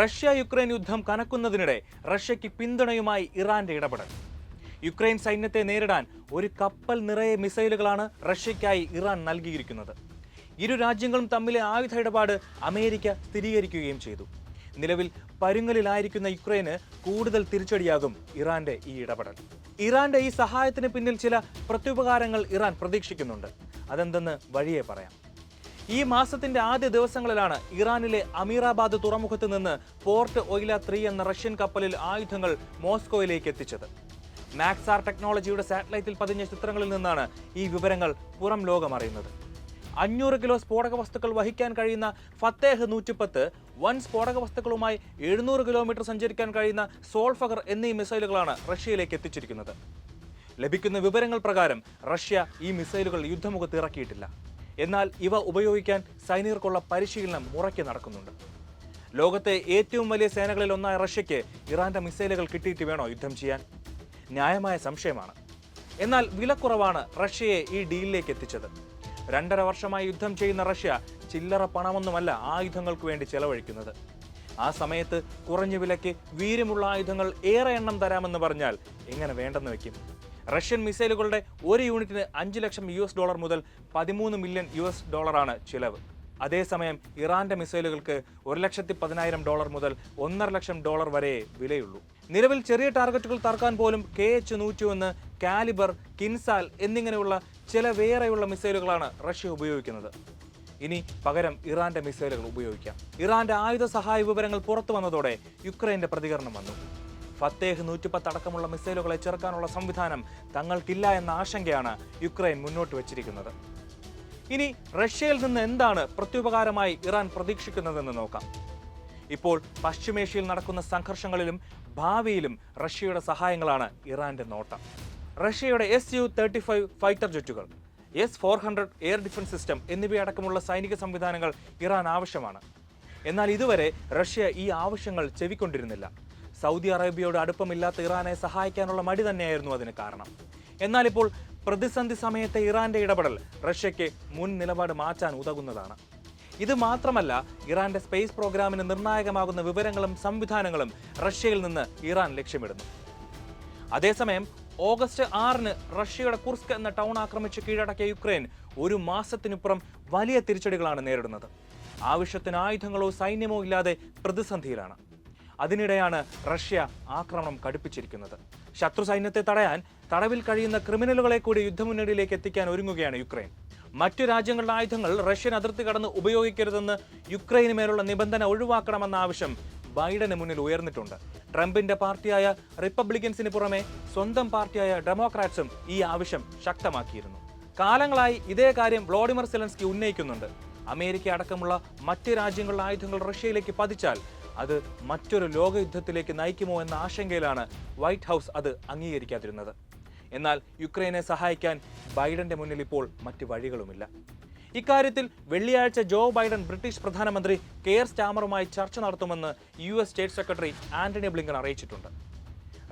Russia Ukraine യുദ്ധം കനക്കുന്നതിനിടെ റഷ്യയ്ക്ക് പിന്തുണയുമായി ഇറാന്റെ ഇടപെടൽ. യുക്രൈൻ സൈന്യത്തെ നേരിടാൻ ഒരു കപ്പൽ നിറയെ മിസൈലുകളാണ് റഷ്യയ്ക്കായി ഇറാൻ നൽകിയിരിക്കുന്നത്. ഇരു രാജ്യങ്ങളും തമ്മിലെ ആയുധ ഇടപാട് അമേരിക്ക സ്ഥിരീകരിക്കുകയും ചെയ്തു. നിലവിൽ പരുങ്ങലിലായിരിക്കുന്ന യുക്രൈന് കൂടുതൽ തിരിച്ചടിയാകും ഇറാന്റെ ഈ ഇടപെടൽ. ഇറാന്റെ ഈ സഹായത്തിന് പിന്നിൽ ചില പ്രത്യുപകാരങ്ങൾ ഇറാൻ പ്രതീക്ഷിക്കുന്നുണ്ട്. അതെന്തെന്ന് വഴിയെ പറയാം. ഈ മാസത്തിന്റെ ആദ്യ ദിവസങ്ങളിലാണ് ഇറാനിലെ അമീറാബാദ് തുറമുഖത്ത് നിന്ന് പോർട്ട് ഒയില ത്രീ എന്ന റഷ്യൻ കപ്പലിൽ ആയുധങ്ങൾ മോസ്കോയിലേക്ക് എത്തിച്ചത്. മാക്സാർ ടെക്നോളജിയുടെ സാറ്റലൈറ്റിൽ പതിഞ്ഞ ചിത്രങ്ങളിൽ നിന്നാണ് ഈ വിവരങ്ങൾ പുറം ലോകം അറിയുന്നത്. അഞ്ഞൂറ് കിലോ സ്ഫോടക വസ്തുക്കൾ വഹിക്കാൻ കഴിയുന്ന ഫത്തേഹ് നൂറ്റിപ്പത്ത് വൻ സ്ഫോടക വസ്തുക്കളുമായി എഴുന്നൂറ് കിലോമീറ്റർ സഞ്ചരിക്കാൻ കഴിയുന്ന സോൾഫഗർ എന്നീ മിസൈലുകളാണ് റഷ്യയിലേക്ക് എത്തിച്ചിരിക്കുന്നത്. ലഭിക്കുന്ന വിവരങ്ങൾ പ്രകാരം റഷ്യ ഈ മിസൈലുകൾ യുദ്ധമുഖത്ത് ഇറക്കിയിട്ടില്ല. എന്നാൽ ഇവ ഉപയോഗിക്കാൻ സൈനികർക്കുള്ള പരിശീലനം മുറയ്ക്ക് നടക്കുന്നുണ്ട്. ലോകത്തെ ഏറ്റവും വലിയ സേനകളിൽ ഒന്നായ റഷ്യയ്ക്ക് ഇറാന്റെ മിസൈലുകൾ കിട്ടിയിട്ട് വേണോ യുദ്ധം ചെയ്യാൻ? ന്യായമായ സംശയമാണ്. എന്നാൽ വിലക്കുറവാണ് റഷ്യയെ ഈ ഡീലിലേക്ക് എത്തിച്ചത്. രണ്ടര വർഷമായി യുദ്ധം ചെയ്യുന്ന റഷ്യ ചില്ലറ പണമൊന്നുമല്ല ആയുധങ്ങൾക്ക് വേണ്ടി ചെലവഴിക്കുന്നത്. ആ സമയത്ത് കുറഞ്ഞ വിലയ്ക്ക് വീര്യമുള്ള ആയുധങ്ങൾ ഏറെ എണ്ണം തരാമെന്ന് പറഞ്ഞാൽ എങ്ങനെ വേണ്ടെന്ന് വെക്കും റഷ്യൻ മിസൈലുകളുടെ ഒരു യൂണിറ്റിന് അഞ്ച് ലക്ഷം യു എസ് ഡോളർ മുതൽ പതിമൂന്ന് മില്യൺ യു എസ് ഡോളറാണ് ചിലവ്. അതേസമയം ഇറാന്റെ മിസൈലുകൾക്ക് ഒരു ലക്ഷത്തി പതിനായിരം ഡോളർ മുതൽ ഒന്നര ലക്ഷം ഡോളർ വരെ വിലയുള്ളൂ. നിലവിൽ ചെറിയ ടാർഗറ്റുകൾ തറക്കാൻ പോലും കെ എച്ച് നൂറ്റി ഒന്ന് കാലിബർ കിൻസാൽ എന്നിങ്ങനെയുള്ള ചില വേറെയുള്ള മിസൈലുകളാണ് റഷ്യ ഉപയോഗിക്കുന്നത്. ഇനി പകരം ഇറാന്റെ മിസൈലുകൾ ഉപയോഗിക്കാം. ഇറാന്റെ ആയുധ സഹായ വിവരങ്ങൾ പുറത്തു വന്നതോടെ യുക്രൈന്റെ പ്രതികരണം വന്നു. ഫത്തേഹ് നൂറ്റിപ്പത്ത് അടക്കമുള്ള മിസൈലുകളെ ചെറുക്കാനുള്ള സംവിധാനം തങ്ങൾക്കില്ല എന്ന ആശങ്കയാണ് യുക്രൈൻ മുന്നോട്ട് വച്ചിരിക്കുന്നത്. ഇനി റഷ്യയിൽ നിന്ന് എന്താണ് പ്രത്യുപകാരമായി ഇറാൻ പ്രതീക്ഷിക്കുന്നതെന്ന് നോക്കാം. ഇപ്പോൾ പശ്ചിമേഷ്യയിൽ നടക്കുന്ന സംഘർഷങ്ങളിലും ഭാവിയിലും റഷ്യയുടെ സഹായങ്ങളാണ് ഇറാന്റെ നോട്ടം. റഷ്യയുടെ S U thirty five fighter ജെറ്റുകൾ S four hundred air defence system എന്നിവയടക്കമുള്ള സൈനിക സംവിധാനങ്ങൾ ഇറാൻ ആവശ്യമാണ്. എന്നാൽ ഇതുവരെ റഷ്യ ഈ ആവശ്യങ്ങൾ ചെവിക്കൊണ്ടിരുന്നില്ല. സൗദി അറേബ്യയോട് അടുപ്പമില്ലാത്ത ഇറാനെ സഹായിക്കാനുള്ള മടി തന്നെയായിരുന്നു അതിന് കാരണം. എന്നാൽ ഇപ്പോൾ പ്രതിസന്ധി സമയത്തെ ഇറാന്റെ ഇടപെടൽ റഷ്യയ്ക്ക് മുൻ നിലപാട് മാറ്റാൻ ഉതകുന്നതാണ്. ഇത് മാത്രമല്ല ഇറാന്റെ സ്പേസ് പ്രോഗ്രാമിന് നിർണായകമാകുന്ന വിവരങ്ങളും സംവിധാനങ്ങളും റഷ്യയിൽ നിന്ന് ഇറാൻ ലക്ഷ്യമിടുന്നു. അതേസമയം ഓഗസ്റ്റ് ആറിന് റഷ്യയുടെ കുർസ്ക് എന്ന ടൗൺ ആക്രമിച്ച് കീഴടക്കിയ യുക്രൈൻ ഒരു മാസത്തിനുപ്പുറം വലിയ തിരിച്ചടികളാണ് നേരിടുന്നത്. ആവശ്യത്തിന് ആയുധങ്ങളോ സൈന്യമോ ഇല്ലാതെ പ്രതിസന്ധിയിലാണ്. അതിനിടെയാണ് റഷ്യ ആക്രമണം കടുപ്പിച്ചിരിക്കുന്നത്. ശത്രു സൈന്യത്തെ തടയാൻ തടവിൽ കഴിയുന്ന ക്രിമിനലുകളെ കൂടി യുദ്ധമുന്നണിയിലേക്ക് എത്തിക്കാൻ ഒരുങ്ങുകയാണ് യുക്രൈൻ. മറ്റു രാജ്യങ്ങളുടെ ആയുധങ്ങൾ റഷ്യൻ അതിർത്തി കടന്ന് ഉപയോഗിക്കരുതെന്ന് യുക്രൈന് മേലുള്ള നിബന്ധന ഒഴിവാക്കണമെന്ന ആവശ്യം ബൈഡന് മുന്നിൽ ഉയർന്നിട്ടുണ്ട്. ട്രംപിന്റെ പാർട്ടിയായ റിപ്പബ്ലിക്കൻസിന് പുറമെ സ്വന്തം പാർട്ടിയായ ഡെമോക്രാറ്റ്സും ഈ ആവശ്യം ശക്തമാക്കിയിരുന്നു. കാലങ്ങളായി ഇതേ കാര്യം വ്ളോഡിമർ സെലൻസ്കി ഉന്നയിക്കുന്നുണ്ട്. അമേരിക്ക അടക്കമുള്ള മറ്റ് രാജ്യങ്ങളുടെ ആയുധങ്ങൾ റഷ്യയിലേക്ക് പതിച്ചാൽ അത് മറ്റൊരു ലോകയുദ്ധത്തിലേക്ക് നയിക്കുമോ എന്ന ആശങ്കയിലാണ് വൈറ്റ് ഹൗസ് അത് അംഗീകരിക്കാതിരുന്നത്. എന്നാൽ യുക്രൈനെ സഹായിക്കാൻ ബൈഡന്റെ മുന്നിൽ ഇപ്പോൾ മറ്റ് വഴികളുമില്ല. ഇക്കാര്യത്തിൽ വെള്ളിയാഴ്ച ജോ ബൈഡൻ ബ്രിട്ടീഷ് പ്രധാനമന്ത്രി കെയർ സ്റ്റാമറുമായി ചർച്ച നടത്തുമെന്ന് U S state secretary Antony Blinken അറിയിച്ചിട്ടുണ്ട്.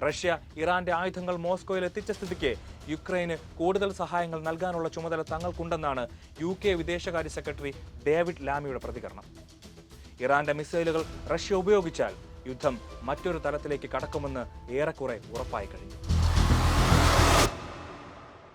റഷ്യ ഇറാന്റെ ആയുധങ്ങൾ മോസ്കോയിൽ എത്തിച്ച സ്ഥിതിക്ക് യുക്രൈന് കൂടുതൽ സഹായങ്ങൾ നൽകാനുള്ള ചുമതല തങ്ങൾക്കുണ്ടെന്നാണ് യു കെ വിദേശകാര്യ സെക്രട്ടറി ഡേവിഡ് ലാമിയുടെ പ്രതികരണം. ഇറാന്റെ മിസൈലുകൾ റഷ്യ ഉപയോഗിച്ചാൽ യുദ്ധം മറ്റൊരു തലത്തിലേക്ക് കടക്കുമെന്ന് ഏറെക്കുറെ ഉറപ്പായി കഴിഞ്ഞു.